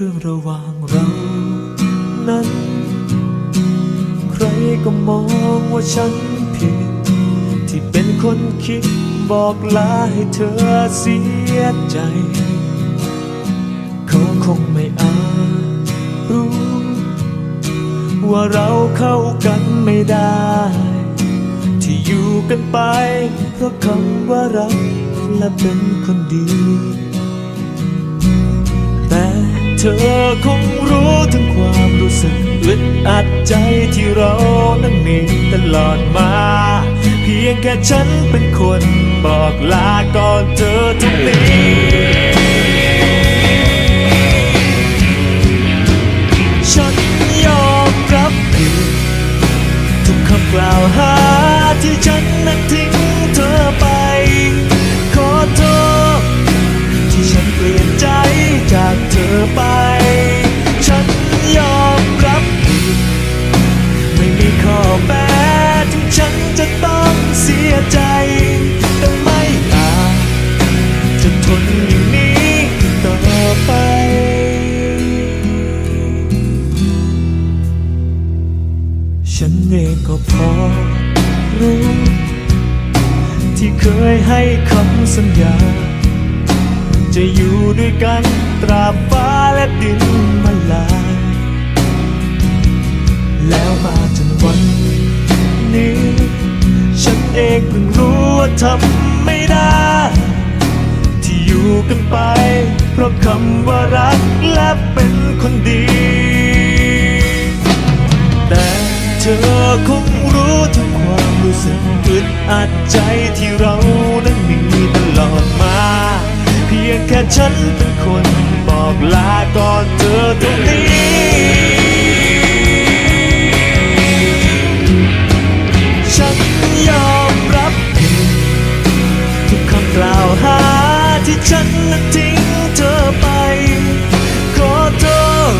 เรื่องระหว่างเรานั้น ใครก็มองว่าฉันผิด ที่เป็นคนคิดบอกลาให้เธอเสียใจ เขาคงไม่อาจรู้ ว่าเราเข้ากันไม่ได้ ที่อยู่กันไป เพราะคำว่ารักและเป็นคนดี เธอคงรู้ถึงความรู้สึกอึดอัดใจที่เรานั้นมีตลอดมา เพียงแค่ฉันเป็นคนบอกลาก่อนเธอทุกทีฉันยอมรับผิดทุกคำกล่าวหาที่ฉันนั้นทิ้งเธอไป อไป ฉันยอมรับผิดไม่มีข้อแม้ถึงฉันจะต้องเสียใจ แต่ไม่อาจจะทนอย่างนี้ต่อไปฉันเองก็พอรู้ ที่เคยให้คำสัญญา จะอยู่ด้วยกันตราบฟ้าและดินมันลาย แล้วมาจนวันนี้ ฉันเองเพิ่งรู้ว่าทำไม่ได้ ที่อยู่กันไป เพราะคำว่ารักและเป็นคนดี แต่เธอคงรู้ถึงความรู้สึกอึดอัดใจที่เรา ฉันเป็นคนบอกลาก่อนเธอตรงนี้ฉันยอมรับผิดทุกคำกล่าวหาที่ฉันนั้นทิ้งเธอไป ขอโทษ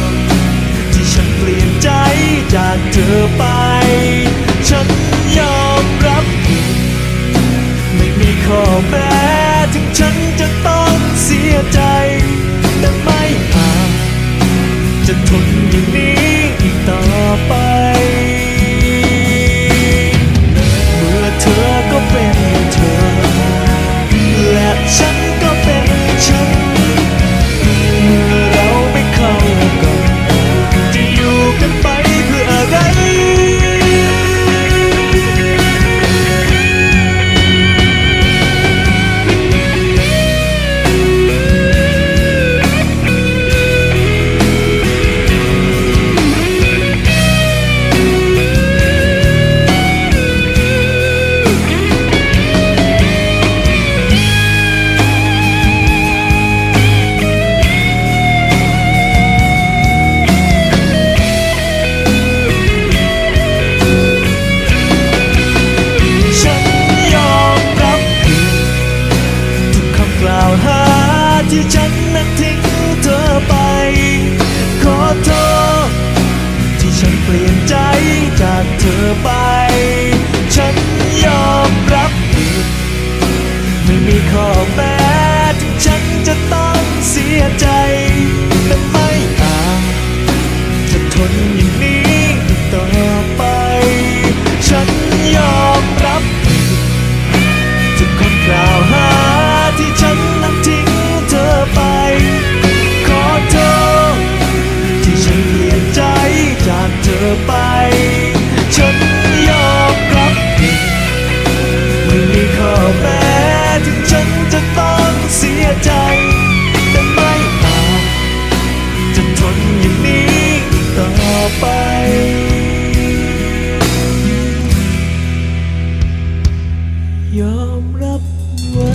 ที่ฉันเปลี่ยนใจจากเธอไป ฉันยอมรับผิดไม่มีข้อแม้ ที่ฉันนั้นทิ้งเธอไป ขอโทษที่ฉันเปลี่ยนใจจากเธอไป ยอมรับไว้